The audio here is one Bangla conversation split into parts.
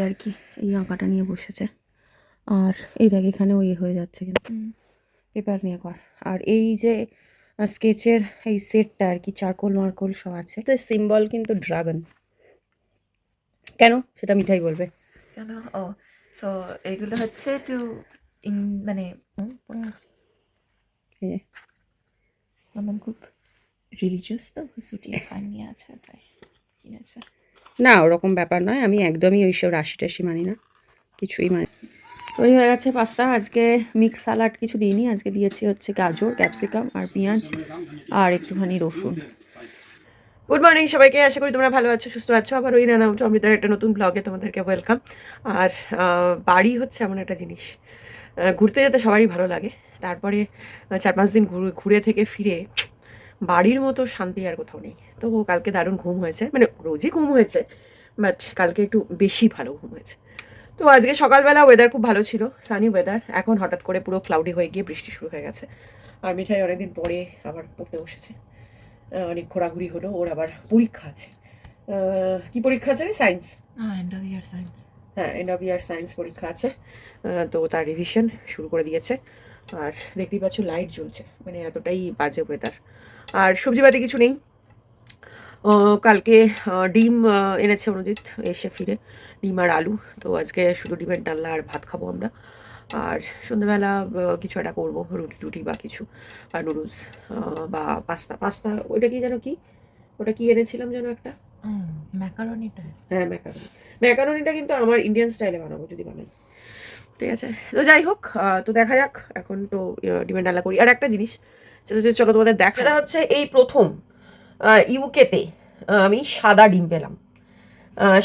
আর কি এই আঁকাটা নিয়ে বসেছে। আর এই দেখ এখানে ওই হয়ে যাচ্ছে কিন্তু। পেপার নিয়ে কর। আর এই যে স্কেচের এই সেটটা আর কি চারকোল মার্কোল সব আছে। সিম্বল কিন্তু ড্রাগন কেন? সেটা মিঠাই বলবে। কেন? ও সো এগুলো হচ্ছে টু ইন মানে আমার খুব রিলিজিয়াস তো সুটিয়ে সাইন নিয়ে আছে তাই কিনেছে। না, ওরকম ব্যাপার নয়। আমি একদমই ওইসব রাশি টাশি মানি না। কিছুই মানি ওই হয়ে গেছে পাস্তা। আজকে মিক্স সালাড কিছু দিইনি। আজকে দিয়েছি হচ্ছে গাজর ক্যাপসিকাম আর পেঁয়াজ আর একটুখানি রসুন। গুড মর্নিং সবাইকে। আশা করি তোমরা ভালো আছো, সুস্থ আছো। আবার ওই নানা অমৃতার একটা নতুন ব্লগে তোমাদেরকে ওয়েলকাম আর বাড়ি হচ্ছে এমন একটা জিনিস। ঘুরতে যেতে সবারই ভালো লাগে। তারপরে চার পাঁচ দিন ঘুরে থেকে ফিরে বাড়ির মতো শান্তি আর কোথাও নেই। তো কালকে দারুণ ঘুম হয়েছে। মানে রোজই ঘুম হয়েছে বাট কালকে একটু বেশি ভালো ঘুম হয়েছে। তো আজকে সকালবেলা ওয়েদার খুব ভালো ছিল সানি ওয়েদার এখন হঠাৎ করে পুরো ক্লাউডি হয়ে গিয়ে বৃষ্টি শুরু হয়ে গেছে। আর মিঠাই অনেকদিন পরে আবার পড়তে বসেছে। অনেক ঘোরাঘুরি হলো ওর আবার পরীক্ষা আছে। কি পরীক্ষা আছে রে? সায়েন্স সায়েন্স হ্যাঁ এন্ড অফ ইয়ার সায়েন্স পরীক্ষা আছে। তো তার রিভিশন শুরু করে দিয়েছে। আর দেখতেই পাচ্ছ লাইট জ্বলছে। মানে এতটাই বাজে ওয়েদার আর সবজিপাতি কিছু নেই। কালকে ডিম এনেছে অনুজিৎ এসে ফিরে। ডিম আর আলু। তো আজকে শুধু ডিমের ডাল্লা আর ভাত খাব আমরা। আর সন্ধ্যেবেলা কিছু একটা করব রুটি টুটি বা কিছু। আর নুডলস বা পাস্তা। পাস্তা ওইটা কি যেন কি? ওটা কি এনেছিলাম যেন একটা? ম্যাকারনিটা হ্যাঁ ম্যাকারনি ম্যাকারনিটা কিন্তু আমার ইন্ডিয়ান স্টাইলে বানাবো যদি বানাই। ঠিক আছে? তো যাই হোক তো দেখা যাক। এখন তো ডিমেন্ড ডালা করি। আর একটা জিনিস চলো তোমাদের দেখ সেটা হচ্ছে এই প্রথম ইউকেতে আমি সাদা ডিম পেলাম।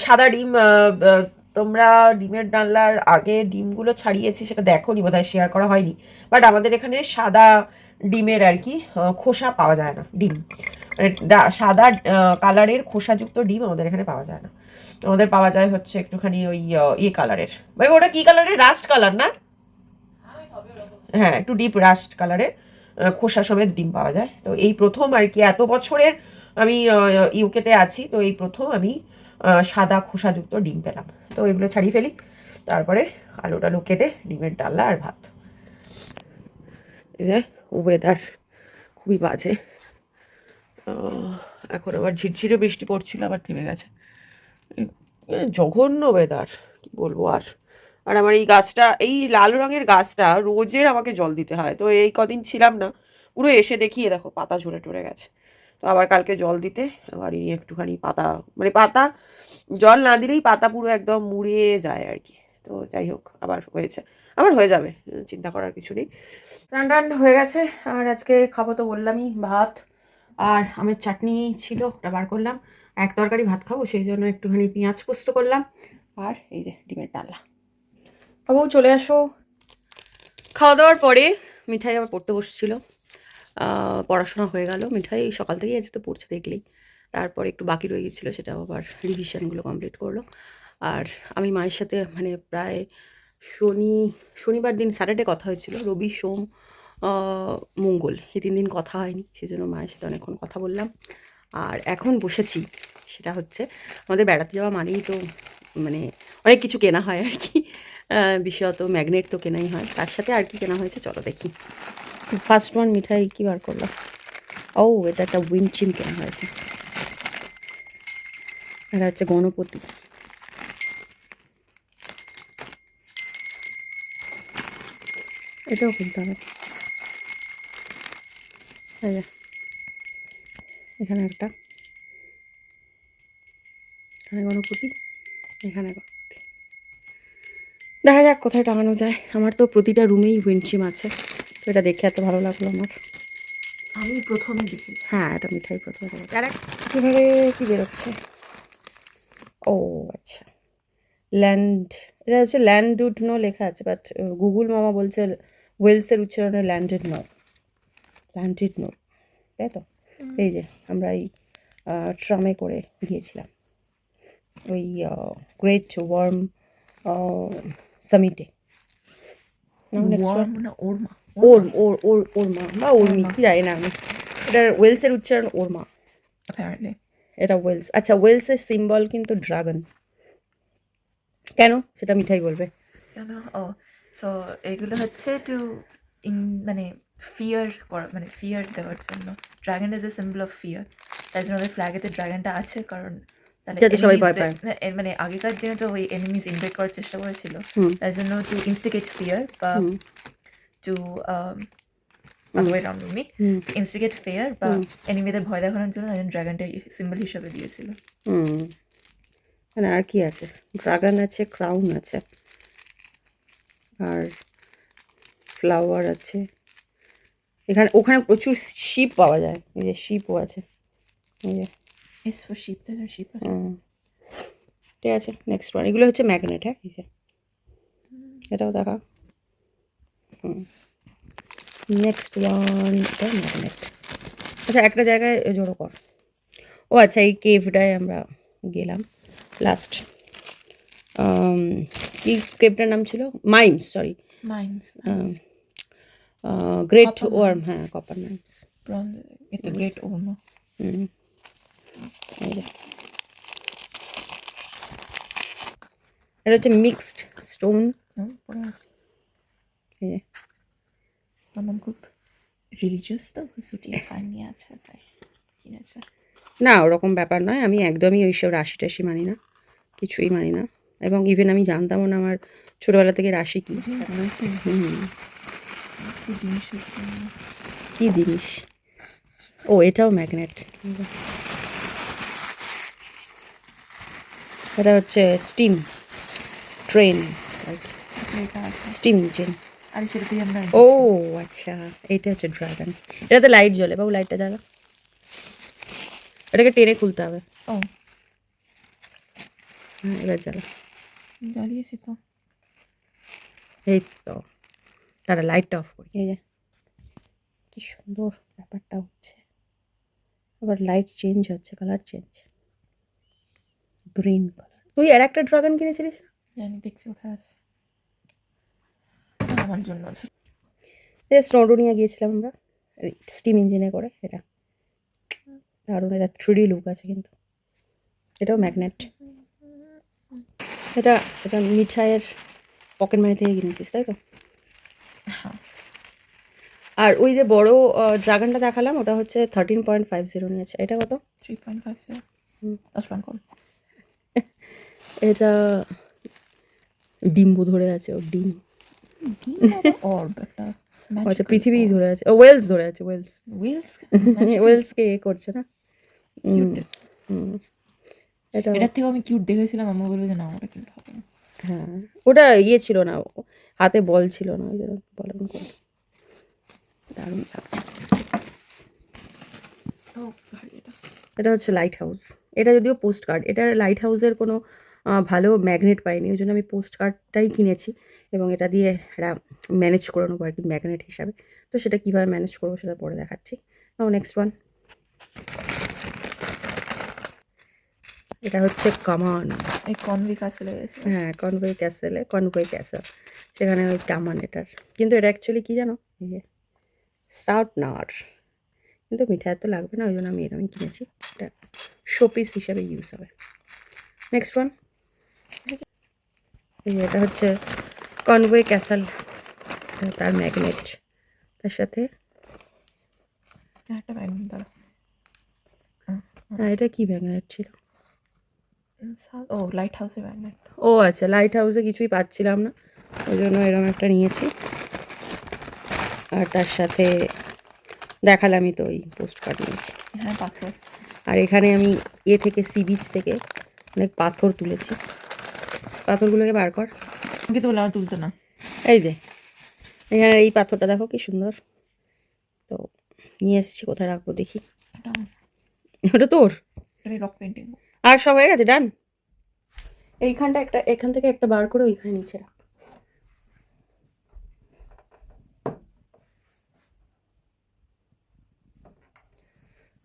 সাদা ডিম তোমরা ডিমের ডালনার আগে ডিমগুলো ছাড়িয়েছি সেটা দেখো নি বোধহয় শেয়ার করা হয়নি। বাট আমাদের এখানে সাদা ডিমের আর কি খোসা পাওয়া যায় না ডিম। মানে সাদা কালারের খোসাযুক্ত ডিম আমাদের এখানে পাওয়া যায় না। আমাদের পাওয়া যায় হচ্ছে একটুখানি ওই ইয়ে কালারের। ভাই ওটা কি কালারের? রাস্ট কালার না? হ্যাঁ একটু ডিপ রাস্ট কালারের। খোসা সমেত ডিম পাওয়া যায়। তো এই প্রথম আর কি, এত বছরের আমি ইউকেতে আছি, তো এই প্রথম আমি সাদা খোসাযুক্ত ডিম পেলাম। তো এগুলো ছাড়িয়ে ফেলি, তারপরে আলু টালু কেটে ডিমের ডাল্লা আর ভাত। যে ওয়েদার খুবই বাজে। এখন আবার ঝিরঝিরে বৃষ্টি পড়ছিল, আবার থেমে গেছে। জঘন্য ওয়েদার কি বলব আর? আর আমার এই গাছটা, এই লাল রঙের গাছটা রোজের আমাকে জল দিতে হয়। তো এই কদিন ছিলাম না, পুরো এসে দেখিয়ে দেখো পাতা ঝরে টরে গেছে। তো আবার কালকে জল দিতে, আবার এই একটুখানি পাতা মানে পাতা, জল না দিলেই পাতা পুরো একদম মুড়িয়ে যায় আর কি। তো যাই হোক, আবার হয়েছে, আবার হয়ে যাবে, চিন্তা করার কিছু নেই। রান টান হয়ে গেছে, আর আজকে খাব তো বললামই, ভাত আর আমের চাটনি ছিল, ওটা বার করলাম। এক তরকারি ভাত খাব, সেই জন্য একটুখানি পেঁয়াজ পোস্ত করলাম, আর এই যে ডিমের ডালা বাবু, চলে আসো। খাওয়া দাওয়ার পরে মিঠাই আবার পড়তে বসছিল। পড়াশোনা হয়ে গেল। মিঠাই সকাল থেকেই আজকে তো পড়ছে দেখলেই। তারপর একটু বাকি রয়ে গেছিল, সেটাও আবার রিভিশনগুলো কমপ্লিট করল। আর আমি মায়ের সাথে মানে প্রায় শনি, শনিবার দিন স্যাটারডে কথা হয়েছিল। রবি, সোম মঙ্গল এই তিন দিন কথা হয়নি সেই জন্য মায়ের সাথে অনেকক্ষণ কথা বললাম। আর এখন বসেছি, সেটা হচ্ছে আমাদের বেড়াতে যাওয়া মানেই তো মানে অনেক কিছু কেনা হয় আর কি। বিশেষত ম্যাগনেট তো কেনাই হয়। তার সাথে আর কি কেনা হয়েছে? চলো দেখি। ফার্স্ট ওয়ান মিঠাই কি বার করলাম ও, এটা একটা উইনচিন কেনা হয়েছে। এটা হচ্ছে গণপতি। এটাও কিনতে হবে। এখানে একটা। এখানে গণপতি, এখানে দেখা যাক কোথায় টাঙানো যায়। আমার তো প্রতিটা রুমেই উইন্ডচিম আছে। তো এটা দেখে এত ভালো লাগল আমার। আমি প্রথমে দেখি। হ্যাঁ এটা মিঠাই প্রথমে। আর এবারে কি বেরোচ্ছে? ও আচ্ছা। ল্যান্ড এটা হচ্ছে ল্যান্ডুড নো লেখা আছে বাট গুগল মামা বলছে ওয়েলসের উচ্চারণে ল্যান্ডেড নো ল্যান্ডেড নো তাই তো? এই যে আমরা এই ট্রামে করে গিয়েছিলাম। ওই গ্রেট ওয়ার্ম সামিটে ওরমা ওর ওর ওর ওর মা বা ওর মি কি জানি না আমি এটার ওয়েলসের উচ্চারণ ওর মা এটা ওয়েলস আচ্ছা ওয়েলসের সিম্বল কিন্তু ড্রাগন কেন সেটা মিঠাই বলবে কেন ও সো এগুলো হচ্ছে টু ইন মানে ফিয়ার করা মানে ফিয়ার দেওয়ার জন্য dragon is a symbol of fear তাই জন্য ওদের ফ্ল্যাগেতে ড্রাগনটা আছে কারণ যাতে সবাই ভয় পায়। মানে আগেকার দিনে তো ওই এনিমিজ ইনভেট করার চেষ্টা করেছিল। তাই জন্য টু ইনস্টিগেট ফিয়ার বা টু around ইনস্টিগেট ফিয়ার বা এনিমিদের ভয় দেখানোর জন্য ড্রাগনটা সিম্বল হিসাবে দিয়েছিল। মানে আর কি আছে? ড্রাগন আছে ক্রাউন আছে। আর ফ্লাওয়ার আছে। এখানে ওখানে প্রচুর শিপ পাওয়া যায়। এই যে শিপও আছে। এই যে ইস ফর শিপ শিপ ঠিক আছে নেক্সট ওয়ান এগুলো হচ্ছে ম্যাগনেট হ্যাঁ? এই যে। এটাও দেখা। হুম। নেক্সট ওয়ান এটা ম্যাগনেট আচ্ছা একটা জায়গায় জড়ো কর। ও আচ্ছা এই কেভটায় আমরা গেলাম। লাস্ট কি কেভটার নাম ছিল? Mimes sorry mines Great Orme হ্যাঁ কপার মাইমস গ্রেট ওর্ম হুম। এই এটা হচ্ছে মিক্সড স্টোন আমার খুব রিলিজিয়াস তো সুটিয়া সাইন নিয়ে আছে তাই কিনেছে না ওরকম ব্যাপার নয় আমি একদমই ওইসব রাশি টাশি মানি না কিছুই মানি না। এবং ইভেন আমি জানতামও না আমার ছোটোবেলা থেকে রাশি কি। কি জন্য কি জিনিস? ও এটাও ম্যাগনেট এটা হচ্ছে স্টিম ট্রেন স্টিম আর ও আচ্ছা এটা হচ্ছে ড্রাগন এটাতে লাইট জ্বলে। বাবু লাইটটা জ্বালা। এটাকে টেনে খুলতে হবে। ও। হ্যাঁ এবার জ্বালা। জ্বালিয়েছি তো। এই তো। তারা লাইটটা অফ করি। এই যে। কি সুন্দর ব্যাপারটা হচ্ছে। আবার লাইট চেঞ্জ হচ্ছে কালার চেঞ্জ গ্রিন কালার তুই আর একটা ড্রাগন কিনেছিলিস? না? জানি দেখছি কোথায় আছে। আমার জন্য আছে। এই স্নোডোনিয়া গিয়েছিলাম আমরা। স্টিম ইঞ্জিনে করে এটা। দারুণ এটা থ্রি লুক আছে কিন্তু। এটাও ম্যাগনেট এটা এটা মিঠাইয়ের পকেট মানি থেকে কিনেছিস তাই তো? হ্যাঁ। আর ওই যে বড় ড্রাগনটা দেখালাম ওটা হচ্ছে থার্টিন পয়েন্ট ফাইভ জিরো নিয়েছে। এটা কত? থ্রি পয়েন্ট ফাইভ জিরো দশ পয়েন্ট কম। এটা ডিম্বু ধরে আছে ওর ডিম। আচ্ছা পৃথিবী ধরে আছে। ও ওয়েলস ধরে আছে ওয়েলস উইলস ওয়েলসকে এ করছে না? এটা এটার থেকে আমি কিউট দেখেছিলাম আম্মা বলবে যে না ওটা কিনতে হবে না। হ্যাঁ ওটা ইয়ে ছিল না হাতে বল ছিল না ওই জন্য বলন করে। দারুণ লাগছে। এটা। এটা হচ্ছে লাইট হাউস এটা যদিও পোস্ট কার্ড এটা লাইট হাউসের কোনো ভালো ম্যাগনেট পাইনি ওই জন্য আমি পোস্ট কার্ডটাই কিনেছি এবং এটা দিয়ে একটা ম্যানেজ করে নেব আর কি ম্যাগনেট হিসাবে। তো সেটা কীভাবে ম্যানেজ করব সেটা পরে দেখাচ্ছি। নেক্সট ওয়ান এটা হচ্ছে কামান এই কনভি গেছে? হ্যাঁ কনভে ক্যাসেলে কনভে ক্যাসেল সেখানে ওই কামান এটার। কিন্তু এটা অ্যাকচুয়ালি কী জানো? এই যে সাউট নার কিন্তু মিঠাই তো লাগবে না ওই জন্য আমি এরকমই কিনেছি। এটা শোপিস হিসাবে ইউজ হবে। নেক্সট ওয়ান এটা হচ্ছে কনভে ক্যাসেল তার ম্যাগনেট তার সাথে একটা দাঁড়া। হ্যাঁ এটা কি ম্যাগনেট ছিল? ও লাইট হাউসে ম্যাগনেট ও আচ্ছা লাইট হাউসে কিছুই পাচ্ছিলাম না। ওই জন্য এরকম একটা নিয়েছি। আর তার সাথে দেখালামই তো ওই পোস্ট কার্ড নিয়েছি। হ্যাঁ পাথর। আর এখানে আমি এ থেকে সি বিচ থেকে অনেক পাথর তুলেছি। পাথরগুলোকে বার কর। আমাকে তো বলে আমার তুলতে না। এই যে এখানে এই পাথরটা দেখো কি সুন্দর। তো নিয়ে এসেছি কোথায় রাখব দেখি। ওটা তোর? রক পেন্টিং আর সব হয়ে গেছে ডান এইখানটা একটা এখান থেকে একটা বার করে ওইখানে নিচে রাখ।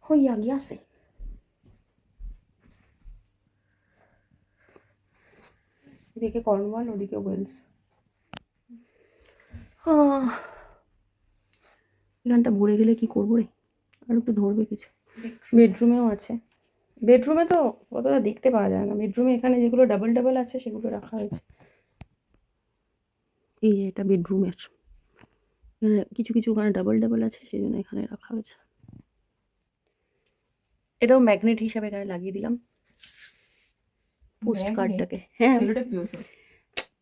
হইয়া গিয়াছে এদিকে কর্নওয়াল ওদিকে ওয়েলস। এখানটা ভরে গেলে কি করব রে? আর একটু ধরবে কিছু। বেডরুমেও আছে। বেডরুমে তো অতটা দেখতে পাওয়া যায় না। বেডরুমে এখানে যেগুলো ডাবল ডাবল আছে সেগুলো রাখা হয়েছে। এই যে এটা বেডরুমের। কিছু কিছু ওখানে ডাবল ডাবল আছে সেই জন্য এখানে রাখা হয়েছে। এটাও ম্যাগনেট হিসাবে এখানে লাগিয়ে দিলাম। পোস্ট কার্ডটাকে হ্যাঁ।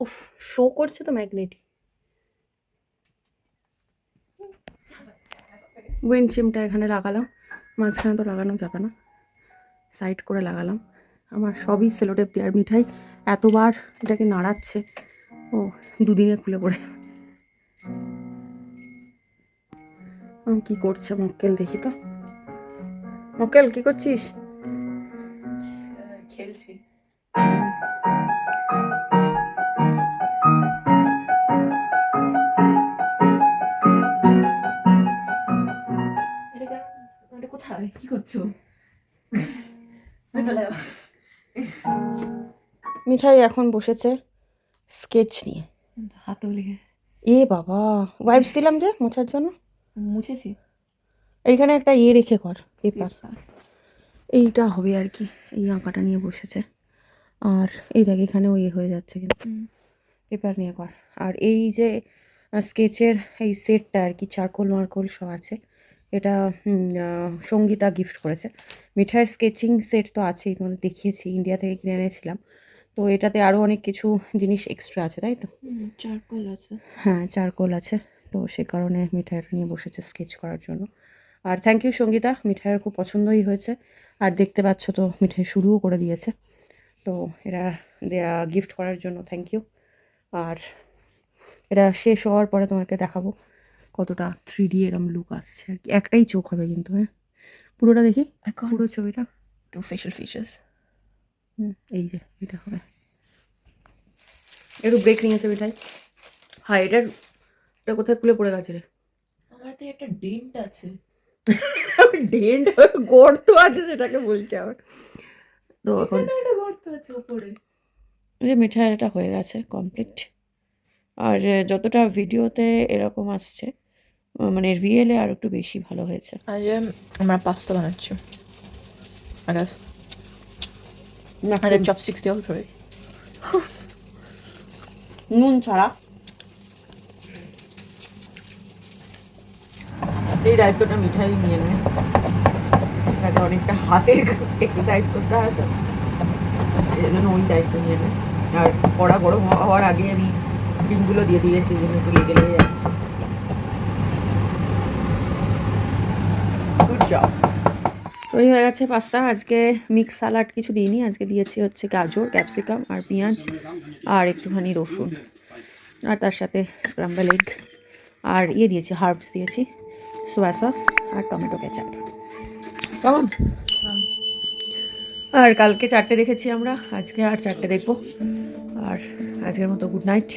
উফ শো করছে তো ম্যাগনেট উইন্ডশিমটা এখানে লাগালাম। মাঝখানে তো লাগানো যাবে না। সাইড করে লাগালাম। আমার সবই সেলোটেপ দিয়ে। আর মিঠাই এতবার এটাকে নাড়াচ্ছে। ও দুদিনে খুলে পড়ে। আম, কি করছে? মক্কেল দেখি তো। মক্কেল কি করছিস? খেলছি। কোথায়? কি করছ? মিঠাই এখন বসেছে স্কেচ নিয়ে। লেগে এ বাবা ওয়াইপস দিলাম যে মোছার জন্য? মুছেছি। এইখানে একটা ইয়ে রেখে কর পেপার। এইটা হবে আর কি এই আঁকাটা নিয়ে বসেছে। আর এই দেখ এখানেও ইয়ে হয়ে যাচ্ছে কিন্তু। পেপার নিয়ে কর। আর এই যে স্কেচের এই সেটটা আর কি চারকোল মার্কোল সব আছে। এটা সঙ্গীতা গিফট করেছে। মিঠাইয়ের স্কেচিং সেট তো আছেই তোমাদের দেখিয়েছি ইন্ডিয়া থেকে কিনে এনেছিলাম। তো এটাতে আরও অনেক কিছু জিনিস এক্সট্রা আছে তাই তো? চারকোল আছে। হ্যাঁ চারকোল আছে। তো সে কারণে মিঠাইটা নিয়ে বসেছে স্কেচ করার জন্য। আর থ্যাংক ইউ সঙ্গীতা মিঠাইয়ের খুব পছন্দই হয়েছে। আর দেখতে পাচ্ছ তো মিঠাই শুরুও করে দিয়েছে। তো এটা দেয়া গিফট করার জন্য থ্যাংক ইউ আর এটা শেষ হওয়ার পরে তোমাকে দেখাবো কতটা থ্রি ডি এরম লুক আসছে আর কি। একটাই চোখ হবে কিন্তু হ্যাঁ? পুরোটা দেখি? পুরো ছবিটা? টু ফেশিয়াল ফিচার্স হুম, এই যে এটা হবে। একটু ব্রেক নিয়েছে মিঠাই। হ্যাঁ এটার এটা কোথায় খুলে পড়ে গেছে রে? আমার তো একটা ডেন্ট আছে। ডেন্ট গর্ত আছে সেটাকে বলছে আবার। তো এখন একটা গর্ত আছে উপরে যে মিঠাই এটা হয়ে গেছে কমপ্লিট আর যতটা ভিডিওতে এরকম আসছে মানে রিয়েলে আর একটু বেশি ভালো হয়েছে। আজ আমরা পাস্তা বানাচ্ছি। চপস্টিক্স ধরে নুন ছাড়া। এই দায়িত্বটা মিঠাই নিয়ে নেয় তাতে অনেকটা হাতের এক্সারসাইজ করতে হয় তো। এই জন্য ওই দায়িত্ব নিয়ে নেয় আর কড়া গরম হওয়ার আগে আমি ডিমগুলো দিয়ে দিয়েছি জন্য একটু লেগে লেগে যাচ্ছে। তৈরি হয়ে গেছে পাস্তা। আজকে মিক্স সালাড কিছু দিইনি। আজকে দিয়েছি হচ্ছে গাজর ক্যাপসিকাম আর পেঁয়াজ আর একটুখানি রসুন। আর তার সাথে স্ক্রাম্বল এগ আর ইয়ে দিয়েছি হার্বস দিয়েছি। সোয়া সস আর টমেটো কেচাপ। কেমন? আর কালকে চারটে দেখেছি আমরা, আজকে আর চারটে দেখব। আর আজকের মতো গুড নাইট।